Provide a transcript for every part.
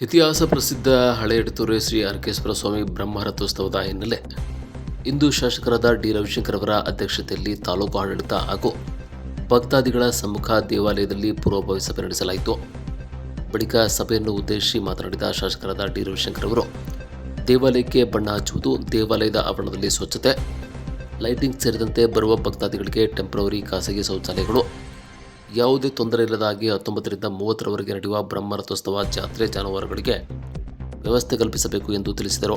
ಇತಿಹಾಸ ಪ್ರಸಿದ್ಧ ಹಳೆ ಎಡತೂರೆ ಶ್ರೀ ಅರ್ಕೇಶ್ವರ ಸ್ವಾಮಿ ಬ್ರಹ್ಮರಥೋತ್ಸವದ ಹಿನ್ನೆಲೆ ಇಂದು ಶಾಸಕರಾದ ಡಿ ರವಿಶಂಕರ್ ಅವರ ಅಧ್ಯಕ್ಷತೆಯಲ್ಲಿ ತಾಲೂಕು ಆಡಳಿತ ಹಾಗೂ ಭಕ್ತಾದಿಗಳ ಸಮ್ಮುಖ ದೇವಾಲಯದಲ್ಲಿ ಪೂರ್ವಭಾವಿ ಸಭೆ ನಡೆಸಲಾಯಿತು. ಬಳಿಕ ಸಭೆಯನ್ನು ಉದ್ದೇಶಿಸಿ ಮಾತನಾಡಿದ ಶಾಸಕರಾದ ಡಿ ರವಿಶಂಕರ್ ಅವರು, ದೇವಾಲಯಕ್ಕೆ ಬಣ್ಣ ಹಚ್ಚುವುದು ದೇವಾಲಯದ ಆವರಣದಲ್ಲಿ ಸ್ವಚ್ಛತೆ, ಲೈಟಿಂಗ್ ಸೇರಿದಂತೆ ಬರುವ ಭಕ್ತಾದಿಗಳಿಗೆ ಟೆಂಪ್ರವರಿ ಖಾಸಗಿ ಶೌಚಾಲಯಗಳು ಯಾವುದೇ ತೊಂದರೆ ಇಲ್ಲದಾಗಿ ಹತ್ತೊಂಬತ್ತರಿಂದ ಮೂವತ್ತರವರೆಗೆ ನಡೆಯುವ ಬ್ರಹ್ಮರಥೋತ್ಸವ ಜಾತ್ರೆ ಜಾನುವಾರುಗಳಿಗೆ ವ್ಯವಸ್ಥೆ ಕಲ್ಪಿಸಬೇಕು ಎಂದು ತಿಳಿಸಿದರು.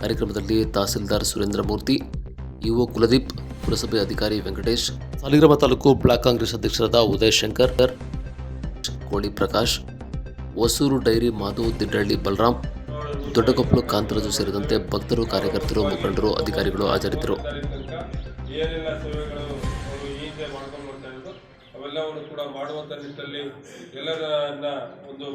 ಕಾರ್ಯಕ್ರಮದಲ್ಲಿ ತಹಸೀಲ್ದಾರ್ ಸುರೇಂದ್ರ ಮೂರ್ತಿ ಇಒ ಕುಲದೀಪ್, ಪುರಸಭೆ ಅಧಿಕಾರಿ ವೆಂಕಟೇಶ್, ಸಾಲಿಗ್ರಾಮ ತಾಲೂಕು ಬ್ಲಾಕ್ ಕಾಂಗ್ರೆಸ್ ಅಧ್ಯಕ್ಷರಾದ ಉದಯ್ ಶಂಕರ್ ಕೋಳಿ ಪ್ರಕಾಶ್, ಹೊಸೂರು ಡೈರಿ ಮಾಧು ದಿಡ್ಡಳ್ಳಿ ಬಲರಾಮ್ ದೊಡ್ಡಕೊಪ್ಪಲು ಕಾಂತರಾಜು ಸೇರಿದಂತೆ ಭಕ್ತರು, ಕಾರ್ಯಕರ್ತರು, ಮುಖಂಡರು, ಅಧಿಕಾರಿಗಳು ಹಾಜರಿದ್ದರು. ಅವೆಲ್ಲವನ್ನು ಕೂಡ ಮಾಡುವಂಥ ನಿಟ್ಟಲ್ಲಿ ಎಲ್ಲರನ್ನ ಒಂದು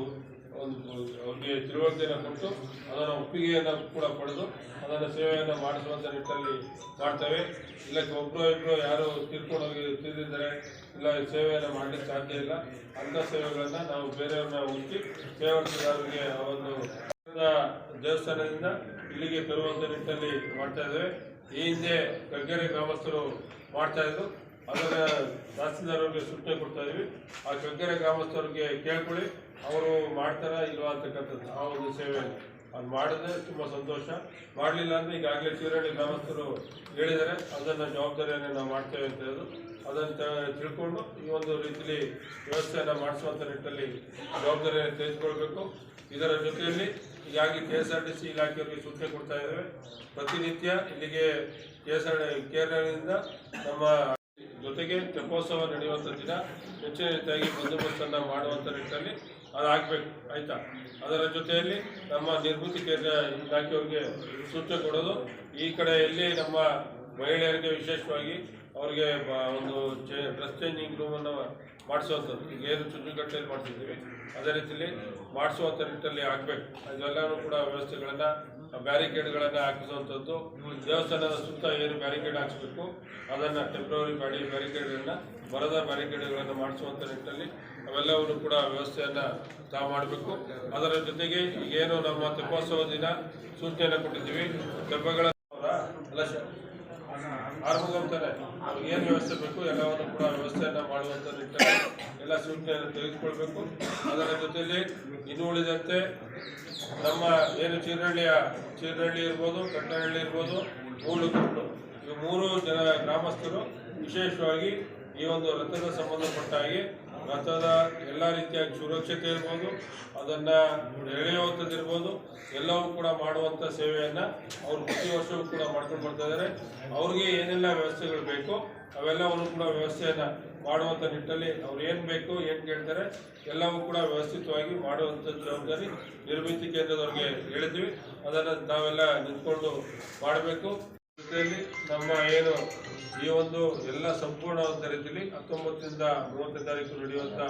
ಒಂದು ಅವರಿಗೆ ತಿಳುವಳಿಕೆಯನ್ನು ಕೊಟ್ಟು ಅದರ ಒಪ್ಪಿಗೆಯನ್ನು ಕೂಡ ಪಡೆದು ಅದರ ಸೇವೆಯನ್ನು ಮಾಡಿಸುವಂಥ ನಿಟ್ಟಲ್ಲಿ ಮಾಡ್ತೇವೆ. ಇಲ್ಲಕ್ಕೆ ಒಬ್ಬರು ಇಬ್ಬರು ಯಾರು ತೀರ್ಕೊಂಡು ಹೋಗಿ ಇಲ್ಲ ಸೇವೆಯನ್ನು ಮಾಡಲಿಕ್ಕೆ ಸಾಧ್ಯ ಇಲ್ಲ. ಅಂಥ ಸೇವೆಗಳನ್ನು ನಾವು ಬೇರೆಯವ್ರನ್ನ ಹುಡುಕಿ ಸೇವಕರಿಗೆ ಆ ಒಂದು ದೇವಸ್ಥಾನದಿಂದ ಇಲ್ಲಿಗೆ ತರುವಂಥ ನಿಟ್ಟಲ್ಲಿ ಮಾಡ್ತಾ ಇದ್ದೇವೆ. ಈ ಹಿಂದೆ ಕಗ್ಗೆರೆ ಗ್ರಾಮಸ್ಥರು ಮಾಡ್ತಾ ಇದ್ರು. ಅದನ್ನ ತಹಸೀಲ್ದಾರವ್ರಿಗೆ ಸೂಚನೆ ಕೊಡ್ತಾ ಇದೀವಿ. ಆ ಕಗ್ಗರೆ ಗ್ರಾಮಸ್ಥರಿಗೆ ಕೇಳ್ಕೊಳ್ಳಿ. ಅವರು ಮಾಡ್ತಾರಾ ಇಲ್ವಾ ಅಂತಕ್ಕಂಥದ್ದು ಆ ಒಂದು ಸೇವೆ ಅದು ಮಾಡಿದ್ರೆ ತುಂಬ ಸಂತೋಷ. ಮಾಡಲಿಲ್ಲ ಅಂದ್ರೆ ಈಗಾಗಲೇ ಚೀರಳ್ಳಿ ಗ್ರಾಮಸ್ಥರು ಹೇಳಿದ್ದಾರೆ. ಅದನ್ನು ಜವಾಬ್ದಾರಿಯನ್ನು ನಾವು ಮಾಡ್ತೇವೆ ಅಂತ ಹೇಳೋದು. ಅದನ್ನು ತಿಳ್ಕೊಂಡು ಈ ಒಂದು ರೀತಿಯಲ್ಲಿ ವ್ಯವಸ್ಥೆಯನ್ನು ಮಾಡಿಸುವಂಥ ನಿಟ್ಟಲ್ಲಿ ಜವಾಬ್ದಾರಿಯನ್ನು ತೆಗೆದುಕೊಳ್ಬೇಕು. ಇದರ ಜೊತೆಯಲ್ಲಿ ಈಗಾಗಲೇ K S R T C ಇಲಾಖೆಯವರಿಗೆ ಸೂಚನೆ ಕೊಡ್ತಾ ಇದ್ದೇವೆ. ಪ್ರತಿನಿತ್ಯ ಇಲ್ಲಿಗೆ ಕೆ ಎಸ್ ಆರ್ ಕೇರಳದಿಂದ ನಮ್ಮ ಜೊತೆಗೆ ತೆಪ್ಪೋತ್ಸವ ನಡೆಯುವಂಥ ದಿನ ಹೆಚ್ಚಿನ ರೀತಿಯಾಗಿ ಬಂದೋಬಸ್ತನ್ನು ಮಾಡುವಂಥ ನಿಟ್ಟಿನಲ್ಲಿ ಅದು ಆಗಬೇಕು, ಆಯಿತಾ? ಅದರ ಜೊತೆಯಲ್ಲಿ ನಮ್ಮ ನಿರ್ಮಿತಿ ಕೇಂದ್ರ ಇಲಾಖೆಯವ್ರಿಗೆ ಸೂಚನೆ ಕೊಡೋದು. ಈ ಕಡೆಯಲ್ಲಿ ನಮ್ಮ ಮಹಿಳೆಯರಿಗೆ ವಿಶೇಷವಾಗಿ ಅವರಿಗೆ ಒಂದು ಚೇ ಡ್ರೆಸ್ ಚೇಂಜಿಂಗ್ ರೂಮನ್ನು ಮಾಡಿಸುವಂಥದ್ದು. ಈಗ ಏನು ಚುಚ್ಚುಕಟ್ಟೆಯಲ್ಲಿ ಮಾಡಿಸಿದ್ದೀವಿ, ಅದೇ ರೀತಿಯಲ್ಲಿ ಮಾಡಿಸುವಂಥ ನಿಟ್ಟಲ್ಲಿ ಆಗಬೇಕು. ಅದೆಲ್ಲವೂ ಕೂಡ ವ್ಯವಸ್ಥೆಗಳನ್ನು ಬ್ಯಾರಿಕೇಡ್ಗಳನ್ನು ಹಾಕಿಸುವಂಥದ್ದು ದೇವಸ್ಥಾನದ ಸುತ್ತ ಏನು ಬ್ಯಾರಿಕೇಡ್ ಹಾಕಿಸ್ಬೇಕು, ಅದನ್ನು ಟೆಂಪ್ರವರಿ ಬ್ಯಾಡಿ ಬ್ಯಾರಿಕೇಡ್ಗಳನ್ನ ಮರದ ಬ್ಯಾರಿಕೇಡ್ಗಳನ್ನು ಮಾಡಿಸುವಂಥ ನಿಟ್ಟಲ್ಲಿ ಅವೆಲ್ಲವನ್ನು ಕೂಡ ವ್ಯವಸ್ಥೆಯನ್ನು ತಾವು ಮಾಡಬೇಕು. ಅದರ ಜೊತೆಗೆ ಏನು ನಮ್ಮ ತೆಪ್ಪೋತ್ಸವ ದಿನ ಸೂಚನೆಯನ್ನು ಕೊಟ್ಟಿದ್ದೀವಿ. ತೆಪ್ಪಗಳ ಆರಂಭ ಅವ್ರಿಗೆ ಏನು ವ್ಯವಸ್ಥೆ ಬೇಕು ಎಲ್ಲವನ್ನು ಕೂಡ ಮಾಡುವಂಥ ನಿಟ್ಟಿನಲ್ಲಿ ಎಲ್ಲ ಸೂಚನೆಯನ್ನು ತೆಗೆದುಕೊಳ್ಬೇಕು. ಅದರ ಜೊತೆಯಲ್ಲಿ ಇನ್ನು ಉಳಿದಂತೆ ನಮ್ಮ ಏನು ಚೀರಹಳ್ಳಿಯ, ಚೀರಹಳ್ಳಿ ಇರ್ಬೋದು, ಕಟ್ಟಹಳ್ಳಿ ಇರ್ಬೋದು ಮೂಳುಗುಟ್ಟು ಈ ಮೂರು ಜನ ಗ್ರಾಮಸ್ಥರು ವಿಶೇಷವಾಗಿ ಈ ಒಂದು ರಥದ ಸಂಬಂಧಪಟ್ಟ ಹಾಗೆ ರಥದ ಎಲ್ಲ ರೀತಿಯ ಸುರಕ್ಷತೆ ಇರ್ಬೋದು, ಅದನ್ನು ಎಳೆಯುವಂಥದ್ದು ಇರ್ಬೋದು ಎಲ್ಲವೂ ಕೂಡ ಮಾಡುವಂಥ ಸೇವೆಯನ್ನು ಅವರು ಪ್ರತಿ ವರ್ಷವೂ ಕೂಡ ಮಾಡ್ಕೊಂಡು ಬರ್ತಾ ಇದ್ದಾರೆ. ಅವ್ರಿಗೆ ಏನೆಲ್ಲ ವ್ಯವಸ್ಥೆಗಳು ಬೇಕು, ಅವೆಲ್ಲವನ್ನು ಕೂಡ ವ್ಯವಸ್ಥೆಯನ್ನು ಮಾಡುವಂಥ ನಿಟ್ಟಲ್ಲಿ ಅವ್ರು ಏನು ಬೇಕು, ಏನು ಕೇಳ್ತಾರೆ, ಎಲ್ಲವೂ ಕೂಡ ವ್ಯವಸ್ಥಿತವಾಗಿ ಮಾಡುವಂಥ ಜವಾಬ್ದಾರಿ ನಿರ್ಮಿತಿ ಕೇಂದ್ರದವ್ರಿಗೆ ಹೇಳಿದ್ವಿ ಅದನ್ನು ನಾವೆಲ್ಲ ನಿಂತ್ಕೊಂಡು ಮಾಡಬೇಕು. ನಮ್ಮ ಏನು ಈ ಒಂದು ಎಲ್ಲ ಸಂಪೂರ್ಣವಾದ ರೀತಿಯಲ್ಲಿ ಹತ್ತೊಂಬತ್ತರಿಂದ ಮೂವತ್ತನೇ ತಾರೀಕು ನಡೆಯುವಂಥ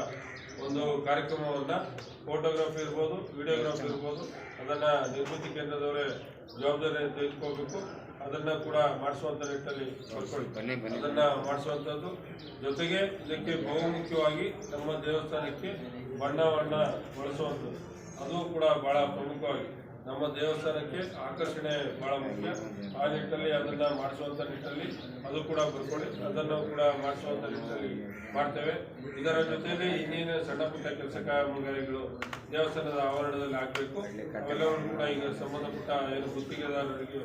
ಒಂದು ಕಾರ್ಯಕ್ರಮವನ್ನು ಫೋಟೋಗ್ರಾಫಿ ಇರ್ಬೋದು ವಿಡಿಯೋಗ್ರಾಫಿ ಇರ್ಬೋದು ಅದನ್ನು ನಿರ್ಮಿತಿ ಕೇಂದ್ರದವರೇ ಜವಾಬ್ದಾರಿ ತೆಗೆದುಕೋಬೇಕು ಅದನ್ನು ಕೂಡ ಮಾಡಿಸುವಂಥ ನಿಟ್ಟಲ್ಲಿ ಬರ್ಕೊಳ್ಳಿ ಅದನ್ನು ಮಾಡಿಸುವಂಥದ್ದು. ಜೊತೆಗೆ ಇದಕ್ಕೆ ಬಹುಮುಖ್ಯವಾಗಿ ನಮ್ಮ ದೇವಸ್ಥಾನಕ್ಕೆ ಬಣ್ಣವನ್ನು ಬಳಸುವಂಥದ್ದು. ಅದು ಕೂಡ ಭಾಳ ಪ್ರಮುಖವಾಗಿ. ನಮ್ಮ ದೇವಸ್ಥಾನಕ್ಕೆ ಆಕರ್ಷಣೆ ಬಹಳ ಮುಖ್ಯ. ಆ ನಿಟ್ಟಲ್ಲಿ ಅದನ್ನ ಮಾಡಿಸುವಂತ ನಿಟ್ಟಲ್ಲಿ ಅದು ಕೂಡ ಬರ್ಕೊಳ್ಳಿ. ಅದನ್ನು ಕೂಡ ಮಾಡಿಸುವಂತ ನಿಟ್ಟಲ್ಲಿ ಮಾಡ್ತೇವೆ. ಇದರ ಜೊತೆಯಲ್ಲಿ ಇನ್ನೇನು ಸಣ್ಣ ಪುಟ್ಟ ಕೆಲಸ ಕಾಮಗಾರಿಗಳು ದೇವಸ್ಥಾನದ ಆವರಣದಲ್ಲಿ ಆಗಬೇಕು. ಅವೆಲ್ಲವನ್ನು ಕೂಡ ಈಗ ಸಂಬಂಧಪಟ್ಟ ಏನು ಗುತ್ತಿಗೆದಾರರಿಗೆ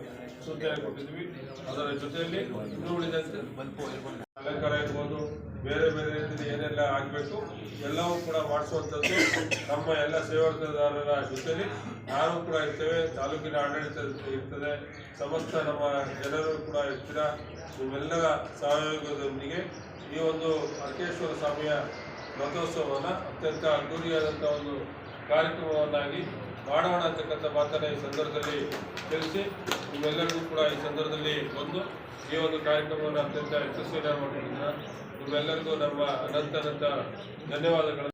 ಸೂಚನೆ ಕೊಟ್ಟಿದ್ವಿ. ಅದರ ಜೊತೆಯಲ್ಲಿ ಇನ್ನೂ ಉಳಿದಂತೆ ಅಲಂಕಾರ ಇರ್ಬೋದು. ಬೇರೆ ಬೇರೆ ರೀತಿಯಲ್ಲಿ ಏನೆಲ್ಲ ಆಗಬೇಕು, ಎಲ್ಲವೂ ಕೂಡ ಮಾಡಿಸುವಂಥದ್ದು ನಮ್ಮ ಎಲ್ಲ ಸೇವಾದಾರರ ಜೊತೆಲಿ ನಾನು ಕೂಡ ಇರ್ತೇವೆ, ತಾಲೂಕಿನ ಆಡಳಿತ ಇರ್ತದೆ, ಸಮಸ್ತ ನಮ್ಮ ಜನರು ಕೂಡ ಇರ್ತೀರ, ನಿಮ್ಮೆಲ್ಲರ ಸಹಯೋಗದೊಂದಿಗೆ ಈ ಒಂದು ಅರ್ಕೇಶ್ವರ ಸ್ವಾಮಿಯ ರಥೋತ್ಸವವನ್ನು ಅತ್ಯಂತ ಅದ್ದೂರಿಯಾದಂಥ ಒಂದು ಕಾರ್ಯಕ್ರಮವನ್ನಾಗಿ ಮಾಡೋಣ ಅಂತಕ್ಕಂಥ ಮಾತನ್ನು ಈ ಸಂದರ್ಭದಲ್ಲಿ ತಿಳಿಸಿ, ನಿಮ್ಮೆಲ್ಲರಿಗೂ ಕೂಡ ಈ ಸಂದರ್ಭದಲ್ಲಿ ಬಂದು ಈ ಒಂದು ಕಾರ್ಯಕ್ರಮವನ್ನು ಅತ್ಯಂತ ಯಶಸ್ವಿಯನ್ನು ಮಾಡಿರೋದ್ರಿಂದ ನಿಮ್ಮೆಲ್ಲರಿಗೂ ನಮ್ಮ ಅನಂತ ಅನಂತ ಧನ್ಯವಾದಗಳನ್ನು